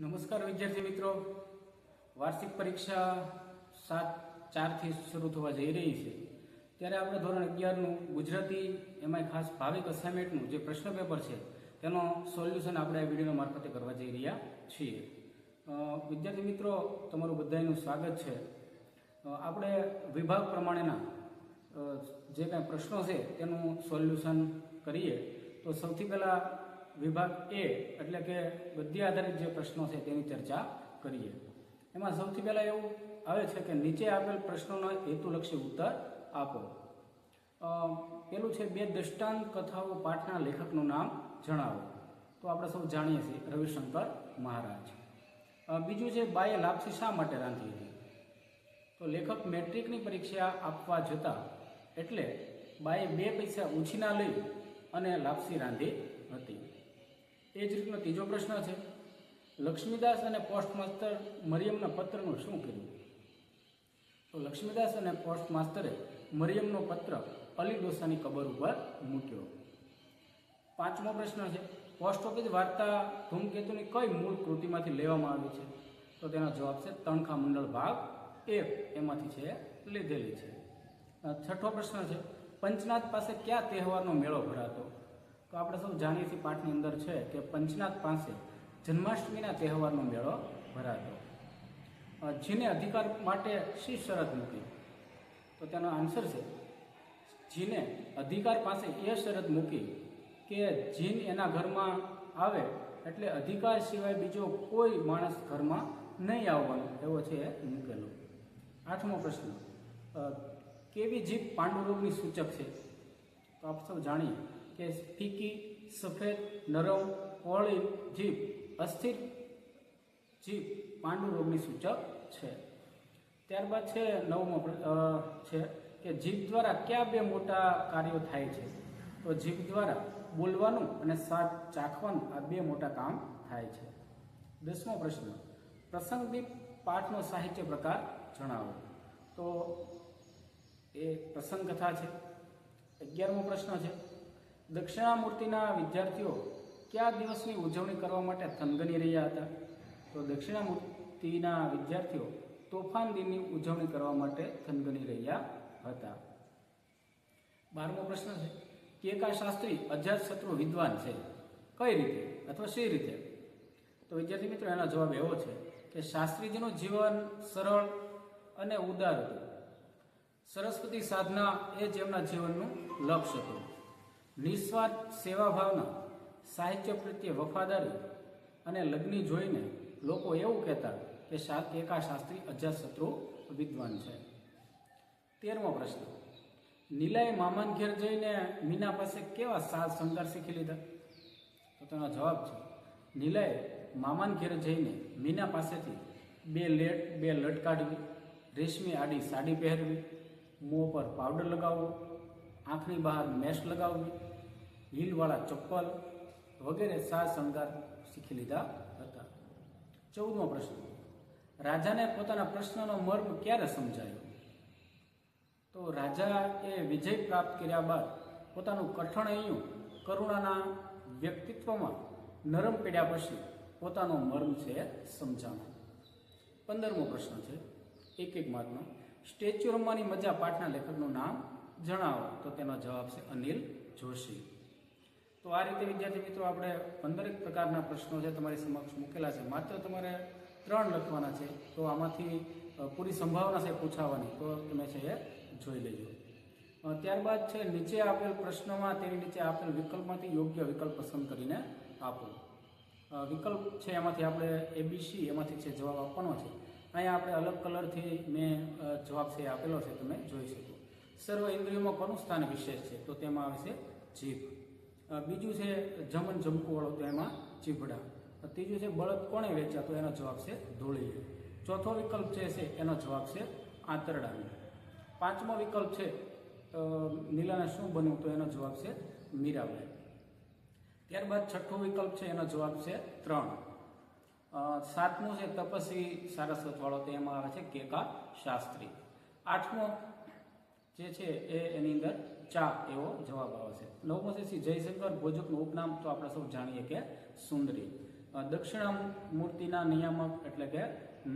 નમસ્કાર વિદ્યાર્થી મિત્રો. વાર્ષિક પરીક્ષા સાત, ચારથી શરૂ થવા જઈ રહી છે. ત્યારે આપણે ધોરણ અગિયારનું ગુજરાતી, એમાંય ખાસ ભાવિક અસાઇનમેન્ટનું જે પ્રશ્ન પેપર છે, તેનો સોલ્યુશન આપણે આ વીડિયો મારફતે કરવા જઈ રહ્યા છીએ. વિદ્યાર્થી મિત્રો, તમારું બધાનું સ્વાગત છે. આપણે વિભાગ પ્રમાણેના જે કાંઈ પ્રશ્નો છે, તેનું સોલ્યુશન કરીએ. તો સૌથી પહેલાં વિભાગ એ, એટલે કે બુદ્ધિ આધારિત જે પ્રશ્નો છે તેની ચર્ચા કરીએ. એમાં સૌથી પહેલાં એવું આવે છે કે નીચે આપેલ પ્રશ્નોનો હેતુલક્ષી ઉત્તર આપો. પેલું છે બે દ્રષ્ટાંત કથાઓ પાઠના લેખકનું નામ જણાવો. તો આપણે સૌ જાણીએ છીએ રવિશંકર મહારાજ. બીજું છે બાએ લાપસી શા માટે રાંધી હતી? તો લેખક મેટ્રિકની પરીક્ષા આપવા જતા, એટલે બાએ બે પૈસા ઊંછીના લઈ અને લાપસી રાંધી હતી. એ જ રીતનો ત્રીજો પ્રશ્ન છે. લક્ષ્મીદાસ અને પોસ્ટ માસ્ટર મરિયમના પત્રનું શું કર્યું તો લક્ષ્મીદાસ અને પોસ્ટ માસ્તરે મરિયમનો પત્ર અલી ડોસાની કબર ઉપર મૂક્યો. પાંચમો પ્રશ્ન છે, પોસ્ટ ઓફિસ વાર્તા ધૂમકેતુની કઈ મૂળ કૃતિમાંથી લેવામાં આવી છે? તો તેનો જવાબ છે, તણખા મંડળ ભાગ એક. એમાંથી છે, લીધેલી છે. છઠ્ઠો પ્રશ્ન છે, પંચનાથ પાસે કયા તહેવારનો મેળો ભરાતો? તો આપણે સૌ જાણીએ છીએ પાઠની અંદર છે કે પંચનાથ પાસે જન્માષ્ટમીના તહેવારનો મેળો ભરાયો. જેને અધિકાર માટે શી શરત મૂકી? તો તેનો આન્સર છે, જીને અધિકાર પાસે એ શરત મૂકી કે જીન એના ઘરમાં આવે એટલે અધિકાર સિવાય બીજો કોઈ માણસ ઘરમાં નહીં આવવાનો, એવો છે એ મૂકેલો. આઠમો પ્રશ્ન કેવી જીભ પાંડુરોગની સૂચક છે? તો આપ સૌ જાણીએ. કે ફીકી, સફેદ, નરમ ઓળી જીભ, અસ્થિર જીભ પાંડુ રોગની સૂચક છે. ત્યારબાદ છે નવમો છે કે જીભ દ્વારા કયા બે મોટા કાર્યો થાય છે? તો જીભ દ્વારા બોલવાનું અને સ્વાદ ચાખવાનું આ બે મોટા કામ થાય છે. દસમો પ્રશ્ન. પ્રસંગદીપ પાઠનો સાહિત્ય પ્રકાર જણાવો. તો એ પ્રસંગ કથા છે. અગિયારમો પ્રશ્ન છે. દક્ષિણામૂર્તિના વિદ્યાર્થીઓ કયા દિવસની ઉજવણી કરવા માટે થનગની રહ્યા હતા? તો દક્ષિણામૂર્તિના વિદ્યાર્થીઓ તોફાન દિનની ઉજવણી કરવા માટે થનગની રહ્યા હતા. બારમો પ્રશ્ન છે કેકા શાસ્ત્રી અજાત શત્રુ વિદ્વાન છે? કઈ રીતે અથવા શી રીતે? તો વિદ્યાર્થી મિત્રો, એનો જવાબ એવો છે કે શાસ્ત્રીજીનું જીવન સરળ અને ઉદાર હતું. સરસ્વતી સાધના એ જ એમના જીવનનું લક્ષ્ય હતું. નિસ્વાર્થ સેવા ભાવના સાહિત્ય પ્રત્યે વફાદારી અને લગ્ન જોઈને લોકો એવું કહેતા કે એકા શાસ્ત્રી અજાતશત્રુ વિદ્વાન છે. તેરમો પ્રશ્ન. નીલાએ મામાન ઘેર જઈને મીના પાસે કેવા સાત શણગાર શીખી લીધા? તો તેનો જવાબ છે નીલાએ મામાન ઘેર જઈને મીના પાસેથી બે લેટ બે લટ કાઢવી રેશમી આડી સાડી પહેરવી, મોં પર પાવડર લગાવવો આંખની બહાર મેશ લગાવવી, હીલવાળા ચપ્પલ વગેરે સાજ શણગાર શીખી લીધા હતા. ચૌદમો પ્રશ્ન. રાજાને પોતાના પ્રશ્નનો મર્મ ક્યારે સમજાયો? તો રાજા એ વિજય પ્રાપ્ત કર્યા બાદ પોતાનું કઠણ અહીંયું કરુણાના વ્યક્તિત્વમાં નરમ પડ્યા પછી પોતાનો મર્મ છે સમજાણો. પંદરમો પ્રશ્ન છે. એક એક માર્કનો સ્ટેચ્યુ રમવાની મજા પાઠના લેખકનું નામ જણાવો. તો તેનો જવાબ છે અનિલ જોશી. તો આ રીતે, વિદ્યાર્થી મિત્રો, આપણે પંદરેક પ્રકારના પ્રશ્નો છે તમારી સમક્ષ મૂકેલા છે. માત્ર તમારે ત્રણ લખવાના છે. તો આમાંથી પૂરી સંભાવના છે પૂછાવાની. તો તમે છે એ જોઈ લેજો. ત્યારબાદ છે, નીચે આપેલ પ્રશ્નોમાં તેની નીચે આપેલ વિકલ્પમાંથી યોગ્ય વિકલ્પ પસંદ કરીને આપો. વિકલ્પ છે એમાંથી આપણે એબીસી એમાંથી છે જવાબ આપવાનો છે. અહીંયા આપણે અલગ કલરથી મેં જવાબ છે આપેલો છે. તમે જોઈ શકો. સર્વ ઇન્દ્રિયોમાં કોનું સ્થાન વિશેષ છે? તો તેમાં આવે છે જીભ. બીજું છે જમન જમકુ વાળો તો એમાં ચીભડા ત્રીજું છે બળદ કોણે વેચ્યા? તો એનો જવાબ છે ધૂળીએ. ચોથો વિકલ્પ છે છે એનો જવાબ છે આંતરડાનો. પાંચમો વિકલ્પ છે નીલાને શું બન્યું? તો એનો જવાબ છે મીરાબાઈ. ત્યારબાદ છઠ્ઠો વિકલ્પ છે એનો જવાબ છે ત્રણ. સાતમું છે તપસ્વી સારસ્વત વાળો તો એમાં આવે છે કેકા શાસ્ત્રી. આઠમો જે છે એ એની અંદર ચા એવો જવાબ આવશે. નવમો છે શ્રી જયશંકર ભોજકનું ઉપનામ તો આપણે સૌ જાણીએ કે સુંદરી. દક્ષિણામૂર્તિના નિયામક એટલે કે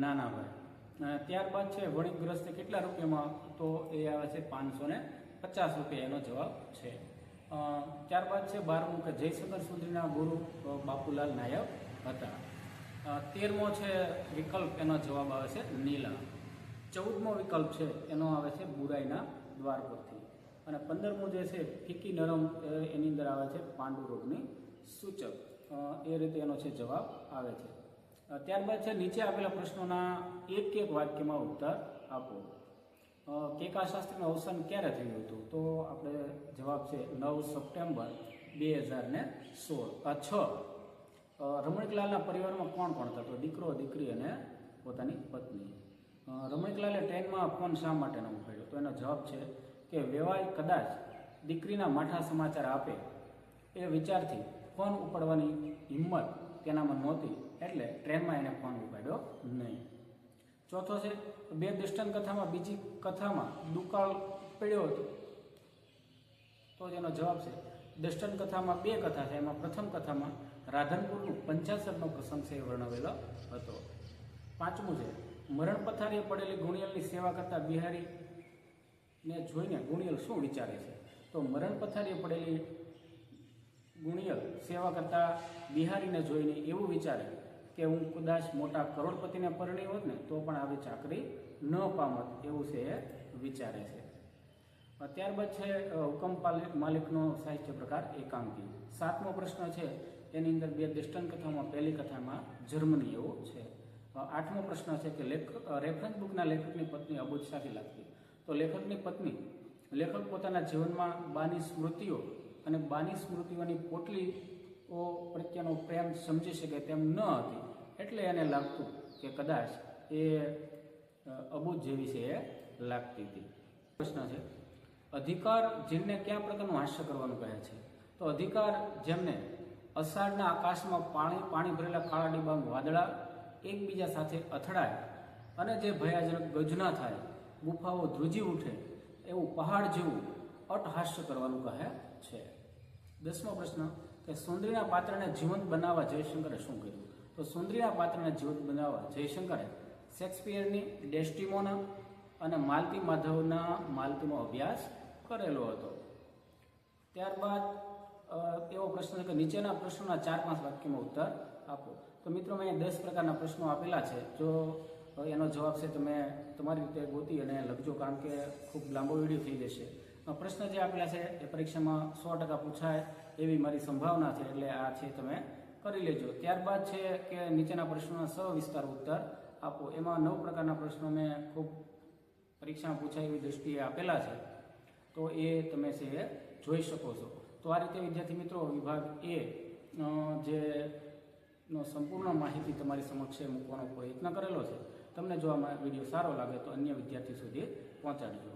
નાના ભાઈ ત્યારબાદ છે વણિકગ્રસ્ત કેટલા રૂપિયામાં તો એ આવે છે પાંચસો ને પચાસ રૂપિયા એનો જવાબ છે. ત્યારબાદ છે બારમું કે જયશંકર સુંદરીના ગુરુ બાપુલાલ નાયક હતા. તેરમો છે વિકલ્પ એનો જવાબ આવે છે નીલા. ચૌદમો વિકલ્પ છે એનો આવે છે બુરાઈના દ્વાર પરથી અને પંદરમું જે છે ફીકી નરમ એની અંદર આવે છે પાંડુ રોગની સૂચક. એ રીતે એનો છે જવાબ આવે છે. ત્યારબાદ છે નીચે આપેલા પ્રશ્નોના એક એક વાક્યમાં ઉત્તર આપો. અ, કેકા શાસ્ત્રીનું અવસાન ક્યારે થયું હતું? તો આપણે જવાબ છે નવ સપ્ટેમ્બર બે હજાર ને સોળ છ. રમણીકલાલના પરિવારમાં કોણ કોણ હતા? તો દીકરો દીકરી અને પોતાની પત્ની. રમણીકલાલે ટ્રેનમાં ફોન શા માટે ન ઉપાડ્યો? તો એનો જવાબ છે કે વેવાય કદાચ દીકરીના માઠા સમાચાર આપે એ વિચારથી ફોન ઉપાડવાની હિંમત તેનામાં નહોતી, એટલે ટ્રેનમાં એને ફોન ઉપાડ્યો નહીં. ચોથો છે, બે દુષ્ટન કથામાં બીજી કથામાં દુકાળ પડ્યો હતો. તો તેનો જવાબ છે દુષ્ટન કથામાં બે કથા છે, એમાં પ્રથમ કથામાં રાધનપુરનું પંચાસરનો પ્રસંગ છે એ વર્ણવેલો હતો. પાંચમું છે મરણ પથારીએ પડેલી ગુણિયલની સેવા કરતા બિહારીને જોઈને ગુણિયલ શું વિચારે છે? તો મરણ પથારીએ પડેલી ગુણિયલ સેવા કરતા બિહારીને જોઈને એવું વિચારે કે હું કદાચ મોટા કરોડપતિને પરણી હોત ને, તો પણ આવી ચાકરી ન પામત એવું છે એ વિચારે છે. ત્યારબાદ છે હુકમ માલિકનો સાહિત્ય પ્રકાર એકાંકી. સાતમો પ્રશ્ન છે, એની અંદર બે દૃષ્ટાંત કથામાં પહેલી કથામાં જર્મની એવું છે. આઠમો પ્રશ્ન છે કે લેખક રેફરન્સ બુકના લેખકની પત્ની અબુજ સાથે લાગતી તો લેખકની પત્ની, લેખક પોતાના જીવનમાં બાની સ્મૃતિઓ અને બાની સ્મૃતિઓની પોટલીઓ પ્રત્યેનો પ્રેમ સમજી શકે તેમ ન હતી. એટલે એને લાગતું કે કદાચ એ અબુજ જેવી છે એ લાગતી હતી. પ્રશ્ન છે, અધિકાર જેમને કયા પ્રકારનું હાસ્ય કરવાનું કહે છે? તો અધિકાર જેમને અષાઢના આકાશમાં પાણી પાણી ભરેલા કાળા ડિબાંગ વાદળા એકબીજા સાથે અથડાય અને જે ભયાજનક ગજના થાય, ગુફાઓ ધ્રુજી ઉઠે, એવું પહાડ જેવું અટહાસ્ય કરવાનું કહે છે. દસમો પ્રશ્ન, કે સુંદરીના પાત્રને જીવંત બનાવવા જયશંકરે શું કર્યું? તો સુંદરીના પાત્રને જીવંત બનાવવા જયશંકરે શેક્સપિયરની ડેસ્ટિમોના અને માલતી માધવના માલતીનો અભ્યાસ કરેલો હતો. ત્યારબાદ એવો પ્રશ્ન કે નીચેના પ્રશ્નોના ચાર પાંચ વાક્યમાં ઉત્તર આપો. તો મિત્રો મેં દસ પ્રકારના પ્રશ્નો આપેલા છે. જો એનો જવાબ છે તમે તમારી રીતે ગોતી અને લખજો, કારણ કે ખૂબ લાંબો વીડિયો થઈ જશે. પ્રશ્ન જે આપેલા છે એ પરીક્ષામાં સો ટકા પૂછાય એવી મારી સંભાવના છે, એટલે આ છે તમે કરી લેજો. ત્યારબાદ છે કે નીચેના પ્રશ્નોના સવિસ્તાર ઉત્તર આપો. એમાં નવ પ્રકારના પ્રશ્નો મેં ખૂબ પરીક્ષામાં પૂછાય એવી દ્રષ્ટિએ આપેલા છે. તો એ તમે છે જોઈ શકો છો. તો આ રીતે વિદ્યાર્થી મિત્રો વિભાગ એ જે નો સંપૂર્ણ માહિતી તમારી સમક્ષ મૂકવાનો પ્રયત્ન કરેલો છે. તમને જો આ વીડિયો સારો લાગે તો અન્ય વિદ્યાર્થી સુધી પહોંચાડજો.